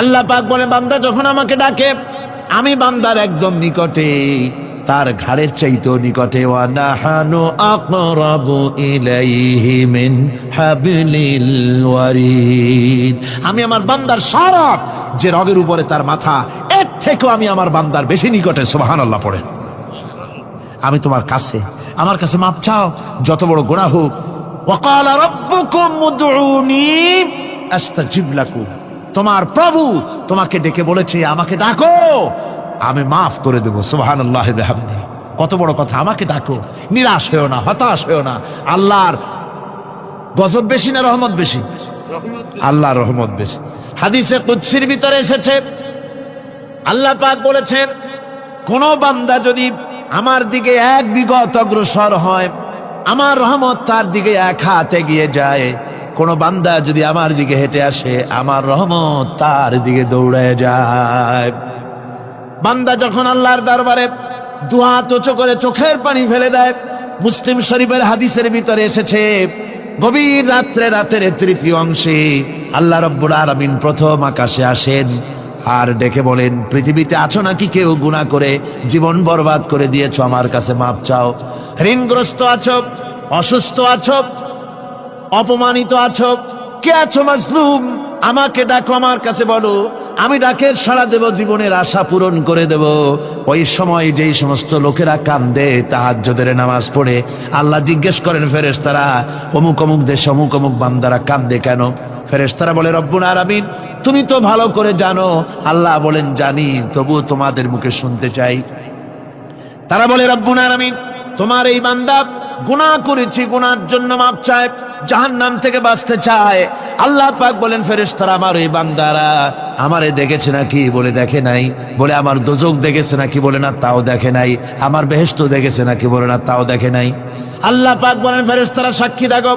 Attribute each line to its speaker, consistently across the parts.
Speaker 1: আল্লাহ পাক বলে বান্দা যখন আমাকে ডাকে, আমি বান্দার একদম নিকটে, তার ঘাড়ের চাইতেও নিকটে আমি আমার বান্দার সরব যে রগের উপরে তার মাথা, এর থেকেও আমি আমার বান্দার বেশি নিকটে, সুবহানাল্লাহ পড়ে। আমি তোমার কাছে, আমার কাছে মাপ চাও, যত বড় গোনা হোক। ওয়াকালা রাব্বুকুম উদউনি তোমার প্রভু তোমাকে ডেকে বলেছে, আমাকে ডাকো। আমি মাফ করে দেবো বিহামদি কত বড় কথা, আমাকে ডাকো। নিরাশ হয়েও না, হতাশ হয়েও না। আল্লাহর গজব বেশি না, রহমত বেশি? আল্লাহর রহমত বেশি। হাদিসে কুদসির ভিতরে এসেছে, আল্লাহ পাক বলেছেন, কোন বান্দা যদি আমার দিকে এক বিগত অগ্রসর হয়, আমার রহমত তার দিকে এক হাতে এগিয়ে যায়। কোন বান্দা যদি আমার দিকে হেঁটে আসে, আমার রহমত তার দিকে দৌড়ে যায়। বান্দা যখন আল্লাহর দরবারে দুহাত উঁচু করে চোখের পানি ফেলে দেয়, মুসলিম শরীফের হাদিসের ভিতরে এসেছে, গভীর রাত্রে রাতের তৃতীয় অংশে আল্লাহ রব্বুল আলমিন প্রথম আকাশে আসেন আর ডেকে বলেন, পৃথিবীতে আছো নাকি কেউ গুণা করে, জীবন বরবাদ করে দিয়েছ, আমার কাছে মাপ চাও। ঋণগ্রস্ত আছো, অসুস্থ আছো অপমানিত আছো? কে আছো মাজলুম? আমাকে ডাকো আমার কাছে বলো। আমি ডাকের সাড়া দেব, জীবনের আশা পূরণ করে দেব। ওই সময় যেই সমস্ত লোকেরা কান্দে, তাহাজ্জদের নামাজ পড়ে, আল্লাহ জিজ্ঞেস করেন, ফেরেশতারা, অমুক অমুক দেশ অমুক অমুক বান্দারা কান্দে কেন? ফেরেশতারা বলে, রব্বুল আলামিন, তুমি তো ভালো করে জানো। আল্লাহ বলেন, জানি তবু তোমাদের মুখে শুনতে চাই। তারা বলে, রব্বুল আলামিন তোমার এই বান্দা গুনাহ করেছি গুনার জন্য মাপ চায় জাহান নাম থেকে বাঁচতে চায়। আল্লাহ পাক বলেন ফেরেস্তার আমার এই বান্দারা আমারে দেখেছে নাকি? বলে, দেখে নাই। বলে, আমার দোজক দেখেছে নাকি? বলে, না, তাও দেখে নাই। আমার বেহেস্ত দেখেছে নাকি? বলে, না, তাও দেখে নাই। আল্লাহ পাক বলেন ফেরেস্তারা সাক্ষী থাকো।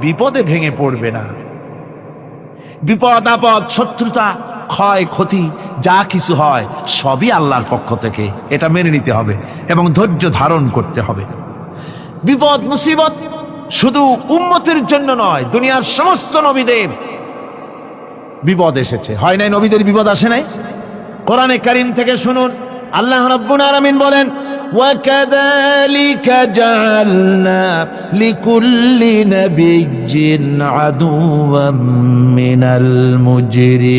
Speaker 1: বিপদে ভেঙে পড়বে না। বিপদ, আপদ, শত্রুতা, ক্ষয়, ক্ষতি, যা কিছু হয়, সবই আল্লাহর পক্ষ থেকে। এটা মেনে নিতে হবে এবং ধৈর্য ধারণ করতে হবে। বিপদ, মুসিবত শুধু উন্মতির জন্য নয়, দুনিয়ার সমস্ত নবীদের বিপদ এসেছে। হয় নাই নবীদের বিপদ আসে নাই? কোরআনে কারিম থেকে শুনুন। আল্লাহ রাব্বুল আলামিন বলেন وكذلك جعلنا لكل نبي عدوا من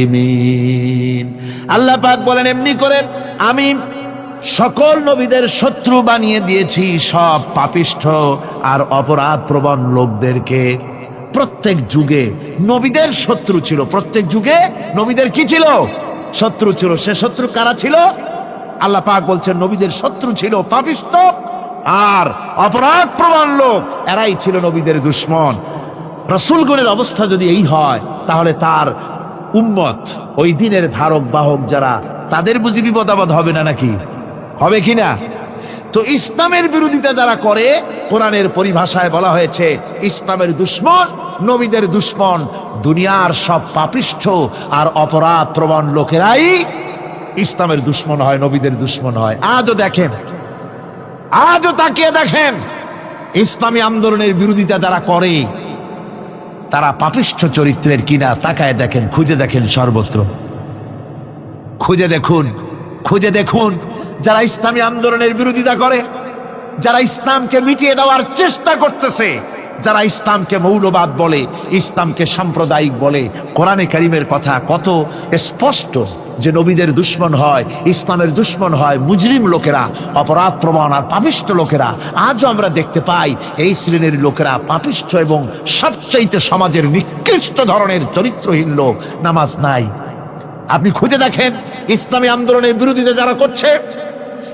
Speaker 1: المجرمين আল্লাহ পাক বলেন এমনি করে আমি সকল নবীদের শত্রু বানিয়ে দিয়েছি সব পাপিষ্ঠ আর অপরাধ প্রবণ লোকদেরকে প্রত্যেক যুগে নবীদের শত্রু ছিল প্রত্যেক যুগে নবীদের কি ছিল শত্রু ছিল সে শত্রু কারা ছিল আল্লাহ পাক বলছেন, নবীদের শত্রু ছিল পাপিষ্ট আর অপরাধ প্রমাণ লোক, এরাই ছিল নবীদের দুশ্মন। রসুলগণের অবস্থা যদি এই হয়, তাহলে তার উম্মত, ওই দিনের ধারক বাহক যারা, তাদের বুঝি বিপদ আপদ হবে না নাকি? হবে কিনা তো ইসলামের বিরোধিতা যারা করে, কোরআনের পরিভাষায় বলা হয়েছে, ইসলামের দুশ্মন, নবীদের দুশ্মন, দুনিয়ার সব পাপিষ্ঠ আর অপরাধ প্রবণ লোকেরাই ইসলামের দুশ্মন হয়, নবীদের দুশ্মন হয়। আজও দেখেন, আজও তাকিয়ে দেখেন, ইসলামী আন্দোলনের বিরোধিতা যারা করে, তারা পাপিষ্ঠ চরিত্রের কিনা তাকায় দেখেন, খুঁজে দেখেন সর্বত্র। খুঁজে দেখুন খুঁজে দেখুন, যারা ইসলামী আন্দোলনের বিরোধিতা করে, যারা ইসলামকে মিটিয়ে দেওয়ার চেষ্টা করতেছে যারা ইসলামকে মৌলবাদ বলে, ইসলামকে সাম্প্রদায়িক বলে, কোরআনে করিমের কথা কত স্পষ্ট যে নবীদের দুশ্মন হয়, ইসলামের দুশ্মন হয় মুজরিম লোকেরা, অপরাধ প্রমাণ আর পাপিষ্ঠ লোকেরা। আজও আমরা দেখতে পাই এই শ্রেণির লোকেরা পাপিষ্ঠ এবং সবচাইতে সমাজের নিকৃষ্ট ধরনের চরিত্রহীন লোক। নামাজ নাই। আপনি খুঁজে দেখেন, ইসলামী আন্দোলনের বিরোধিতা যারা করছে,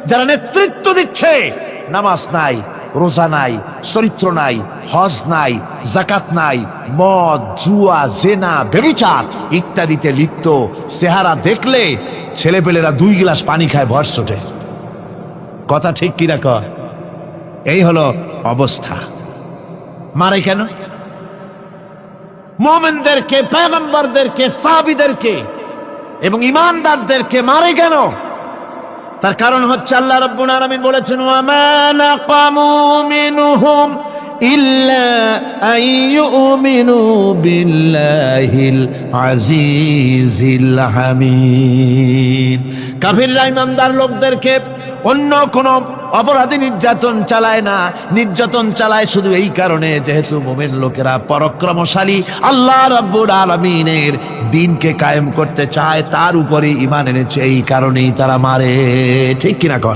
Speaker 1: যারা নেতৃত্ব দিচ্ছে, নামাজ নাই। রোজা নাই, চরিত্র নাই, হজ নাই জাকাত নাই, মদ, জুয়া, জেনা বেবিচার ইত্যাদিতে লিপ্ত। চেহারা দেখলে ছেলেপেলেরা দুই গ্লাস পানি খায় ভরস ওঠে কথা ঠিক কিনা কর? এই হলো অবস্থা। মারে কেন? মোমেনদেরকে, পেগম্বরদেরকে, সাহাবিদেরকে এবং ইমানদারদেরকে মারে কেন? তার কারণ হচ্ছে আল্লাহ রব্বুল আলামিন বলেছেন ওয়ামা নাকামু মিনহুম ইল্লা আন ইউমিনু বিল্লাহিল আজিজিল হামিদ। কাফিররা, ইমানদার লোকদেরকে অন্য কোন অপরাধী নির্যাতন চালায় না। নির্যাতন চালায় শুধু এই কারণে যেহেতু মোমেন লোকেরা পরক্রমশালী আল্লাহ রব্বুর আলমিনের দিনকে কায়েম করতে চায়, তার উপরে ইমান এনেছে, এই কারণেই তারা মারে। ঠিক কিনা কর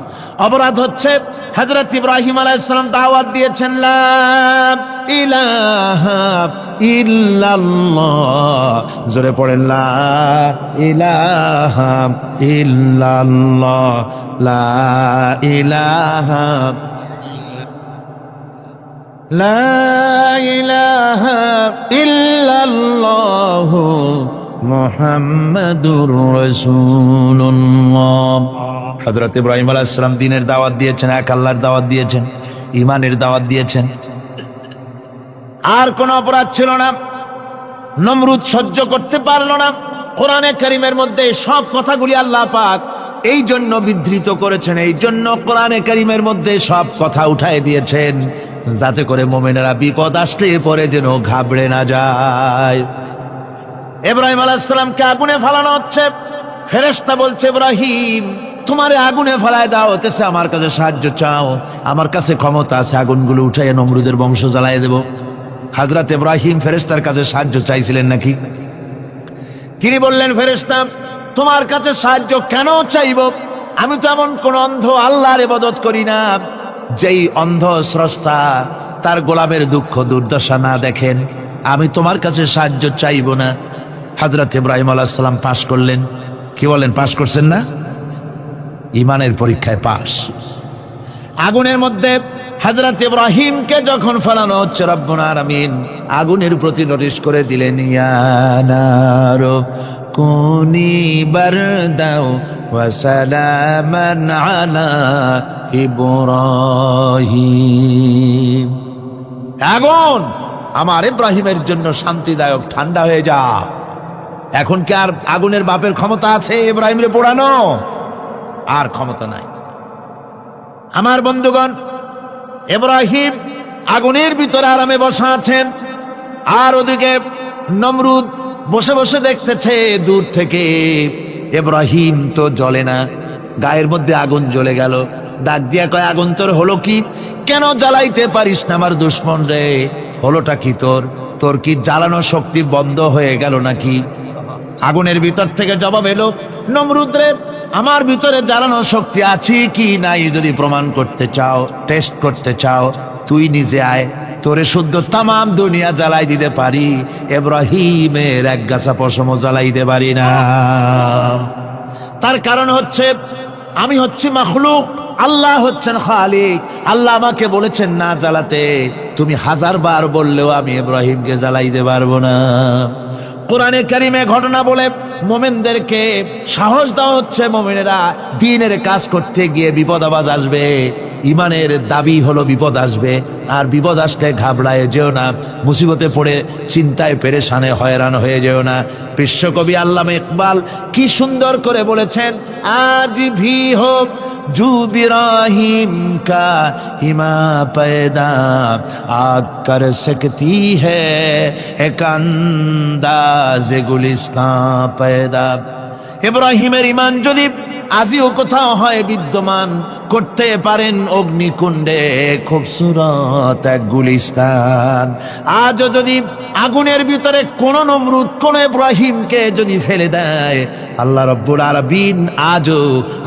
Speaker 1: অপরাধ হচ্ছে হজরত ইব্রাহিম আলাইসালাম দাওয়াত দিয়েছেন জোরে পড়েন, লা ইলাহা ইল্লাল্লাহ। লা ইলাহা লা হযরত ইব্রাহিম আলাইহিস সালাম দ্বীনের দাওয়াত দিয়েছেন, এক আল্লাহর দাওয়াত দিয়েছেন, ঈমানের দাওয়াত দিয়েছেন। আর কোন অপরাধ ছিল না, নমরুদ সহ্য করতে পারল না, কোরআনে কারিমের মধ্যে সব কথাগুলি আল্লাহ পাক এই জন্য বিধৃত করেছেন, এই জন্য কোরআনে কারিমের মধ্যে সব কথা উঠায় দিয়েছেন, যাতে করে মোমেনেরা বিপদ আসলে পরে যেন ঘাবড়ে না যায়। ইব্রাহিম আলাইসালামকে আগুনে ফালানো হচ্ছে, ফেরেশতা বলছে, ইব্রাহিম তোমারে আগুনে ফেলায় দাও হতেছে আমার কাছে সাহায্য চাও। আমার কাছে ক্ষমতা আছে, আগুনগুলো উঠাইয়া নমরুদের বংশ জ্বালাই দেব। হাজরাত ইব্রাহিম ফেরেস্তার কাছে সাহায্য চাইছিলেন নাকি? তিনি বললেন, ফেরেশতা, তোমার কাছে সাহায্য কেন চাইব? আমি তো এমন কোন অন্ধ আল্লাহর ইবাদত করি না। যেই অন্ধ স্রষ্টা তার গোলামের দুঃখ দুর্দশা না দেখেন, আমি তোমার কাছে সাহায্য চাইব না। হাজরত ইব্রাহিম আলাহিসাল্লাম পাশ করলেন। কি বলেন, পাশ করছেন না? ইমানের পরীক্ষায় পাশ। আগুনের মধ্যে হজরত ইব্রাহিমকে যখন ফেলানো হচ্ছে রব্বুল আলামিন, আগুনের প্রতি নোটিশ করে দিলেন ইয়ানার আগুন আমার ইব্রাহিমের জন্য শান্তিদায়ক, ঠান্ডা হয়ে যা। এখন কি আর আগুনের বাপের ক্ষমতা আছে ইব্রাহিমরে পোড়ানো? আর ক্ষমতা নাই। আমার বন্ধুগণ ইব্রাহিম আগুনের ভিতরে আরামে বসা আছেন, আর ওদিকে নমরুদ বসে বসে দেখতেছে, দূর থেকে ইব্রাহিম তো জ্বলে না, গায়ের মধ্যে আগুন জ্বলে গেল। ডাক দিয়া কয়, আগুন তোর হলো কি? কেন জ্বালাইতে পারিস না আমার দুশ্মন রে? হলোটা কি তোর? তোর কি জ্বালানো শক্তি বন্ধ হয়ে গেল নাকি? আগুনের ভিতর থেকে জবাব এলো নমরুদ্রে আমার ভিতরে জ্বালানো শক্তি আছে কি নাই যদি প্রমাণ করতে চাও টেস্ট করতে চাও, তুই নিজে আয়। তোরে শুদ্ধ তামাম দুনিয়া জ্বালাই দিতে পারি, এব্রাহিমের এক গাছা পশম জ্বালাই দিতে পারি না। তার কারণ হচ্ছে, আমি হচ্ছি মাখলুক, আল্লাহ হচ্ছেন খালিক। আল্লাহ আমাকে বলেছেন, না জ্বালাতে। তুমি হাজার বার বললেও আমি ইব্রাহিমকে জ্বালাইতে পারব না। কোরআনে কারিমে ঘটনা বলে মোমেনদেরকে সাহস দেওয়া হচ্ছে, মোমেনেরা দিনের কাজ করতে গিয়ে বিপদ আবাজ আসবে। ইমানের দাবি হলো বিপদ আসবে, আর বিপদ আসলে ঘাবড়ায় যেও না, মুসিবতে পড়ে চিন্তায় পেরেশানে হয়রান হয়ে যেও না। বিশ্বকবি আল্লামা ইকবাল কি সুন্দর করে বলেছেন আজ ভি হোক جوبراہیم کا ہما پیدا آگ کر سکتی ہے ایک انداز گلستان پیدا ইব্রাহিমের ইমান যদি আজিও কোথাও হয় বিদ্যমান, করতে পারেন অগ্নিকুণ্ডে খুবসুরত এক গুলিস্তান। আজও যদি আগুনের ভিতরে কোন নমরুদ কোন ইব্রাহিমকে যদি ফেলে দেয় আল্লাহ রব্বুল আরবিন আজও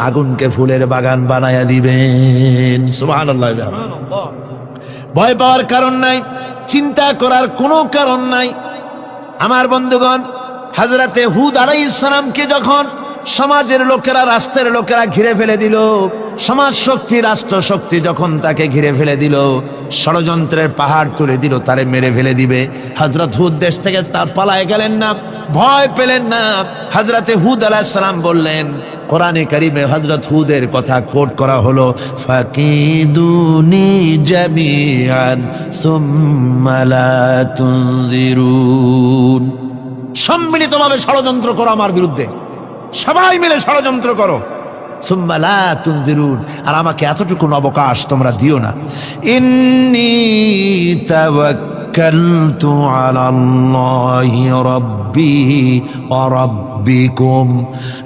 Speaker 1: আগুনকে ফুলের বাগান বানায়া দিবেন। সুবহানাল্লাহ। ভয় পাওয়ার কারণ নাই, চিন্তা করার কোনো কারণ নাই। আমার বন্ধুগণ হাজরাতে হুদ আলাই ইসলামকে যখন সমাজের লোকেরা, রাষ্ট্রের লোকেরা ঘিরে ফেলে দিল। সমাজ শক্তি রাষ্ট্র শক্তি যখন তাকে ঘিরে ফেলে দিল, ষড়যন্ত্রের পাহাড় তুলে দিল, তারে মেরে ফেলে দিবে। হজরত হুদ দেশ থেকে তার পালায় গেলেন না, ভয় পেলেন না। হজরতে হুদ আলাহিসাল্লাম বললেন, কোরআনে কারিমে হজরত হুদের কথা কোট করা হলো, ফাকিদুনি তুনজিরুন। সম্মিলিতভাবে ষড়যন্ত্র করো আমার বিরুদ্ধে। সবাই মিলে ষড়যন্ত্র করো। আর আমাকে এতটুকু অবকাশ তোমরা দিও না।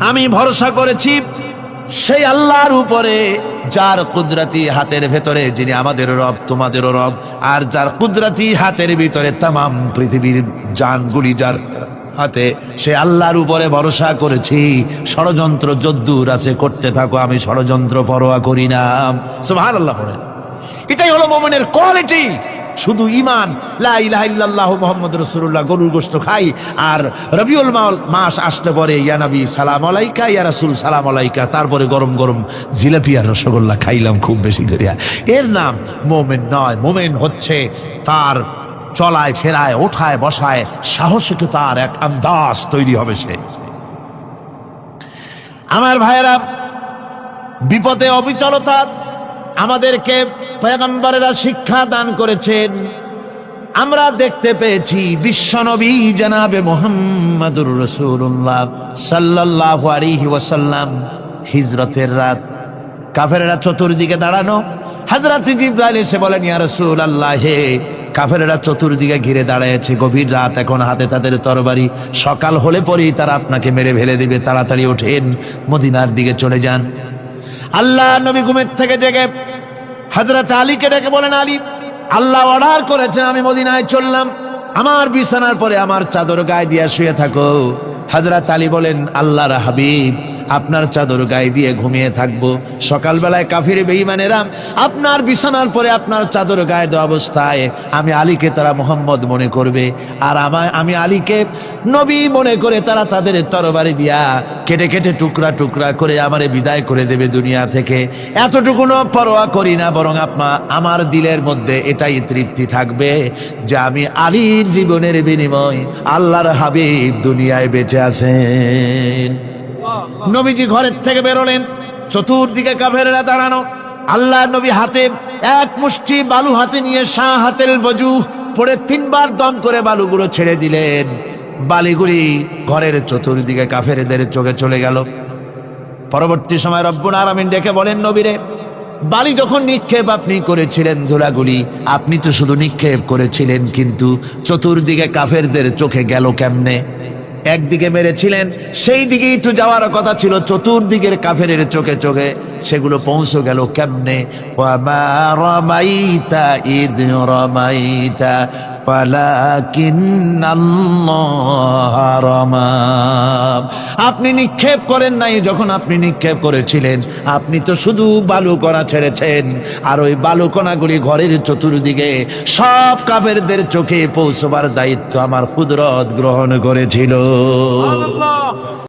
Speaker 1: আমি ভরসা করেছি, সেই আল্লাহর উপরে, যার কুদরতি হাতের ভেতরে, যিনি আমাদের রব, তোমাদেরও রব, আর যার কুদরতি হাতের ভিতরে তাম পৃথিবীর জানগুলি, যার হাতে সে আল্লাহর উপরে ভরসা করেছি। ষড়যন্ত্র যদ্দুর আছে, করতে থাকো, আমি ষড়যন্ত্র পরোয়া করি না। সুবহান আল্লাহ পড়েন এটাই হলো মোমেনের কোয়ালিটি। শুধু ইমান লা ইলাহা ইল্লাল্লাহু মুহাম্মাদুর গরুর গোশত খাই, আর রবিউল মাল- মাস আসতে পরে, ইয়া নবী সালাম আলাইকা, ইয়া রাসূল সালাম আলাইকা, তারপরে গরম গরম জিলাপি আর রসগোল্লা খাইলাম খুব বেশি করিয়া। এর নাম মোমেন নয়, মোমেন হচ্ছে তার চলায়, ফেরায়, ওঠায়, বসায় সাহসিক তার এক আন্দাজ তৈরি হবে সে। আমার ভাইয়েরা, বিপদে অবিচলতা আমাদেরকে পয়গম্বরেরা শিক্ষা দান করেছেন। আমরা দেখতে পেয়েছি বিশ্বনবী জানাবে মোহাম্মদুর রসুল্লাহ সাল্লাহ আলিহি ওয়াসাল্লাম হিজরতের রাত। কাফেরেরা চতুর্দিকে দাঁড়ানো। হাজরাত জিব্রাইল এসে বলেন, ইয়া রাসূল আল্লাহ হে কাফেরেরা চতুর্দিকে ঘিরে দাঁড়ায়ছে গভীর রাত এখন হাতে তাদের তরবারি। সকাল হলে পরেই তারা আপনাকে মেরে ফেলে দিবে। তাড়াতাড়ি ওঠেন, মদিনার দিকে চলে যান। আল্লাহ নবী ঘুমের থেকে জেগে হজরত আলীকে ডেকে বলেন, আলী, আল্লাহ অর্ডার করেছেন, আমি মদিনায় চললাম। আমার বিছানার পরে আমার চাদর গায়ে দিয়ে শুয়ে থাকো। হজরত আলী বলেন, আল্লাহর হাবিব আপনার চাদর গায়ে দিয়ে ঘুমিয়ে থাকব। সকালবেলায় কাফির বেঈমানেরা, আপনার বিছানার পরে আপনার চাদর গায়ে দেওয়া অবস্থায় আমি আলীকে তারা মোহাম্মদ মনে করবে, আর আমায় আমি আলীকে নবী মনে করে তারা তাদের তরবারি দিয়া কেটে কেটে টুকরা টুকরা করে আমারে বিদায় করে দেবে দুনিয়া থেকে। এতটুকুনো পরোয়া করি না, বরং আপনা, আমার দিলের মধ্যে এটাই তৃপ্তি থাকবে যে আমি আলীর জীবনের বিনিময় আল্লাহর হাবিব দুনিয়ায় বেঁচে আছেন। নবীজি ঘরের থেকে বেরোলেন, চতুর্দিকে কাফেরেরা দাঁড়ানো। আল্লাহ নবী হাতে এক মুষ্টি বালু হাতে নিয়ে শাহ হাতের বজু পরে তিনবার দম করে বালুগুলো ছেড়ে দিলেন। বালিগুলি ঘরের চতুর্দিকে কাফেরেদের চোখে চলে গেল। পরবর্তী সময় রব্বুল আলামিন ডেকে বলেন, নবীরে, বালি যখন নিক্ষেপ আপনি করেছিলেন ধুলাগুলি আপনি তো শুধু নিক্ষেপ করেছিলেন, কিন্তু চতুর্দিকে কাফেরদের চোখে গেল কেমনে? একদিকে মেরেছিলেন, সেই দিকেই তো যাওয়ার কথা ছিল, চতুর্দিকের কাফের চোখে চোখে সেগুলো পৌঁছে গেল কেমনে? আপনি নিক্ষেপ করেন নাই যখন আপনি নিক্ষেপ করেছিলেন। আপনি তো শুধু বালু কণা ছেড়েছেন। আর ওই বালু কণাগুলি ঘরের চতুর্দিকে সব কাফেরদের চোখে পৌঁছবার দায়িত্ব আমার কুদরত গ্রহণ করেছিল।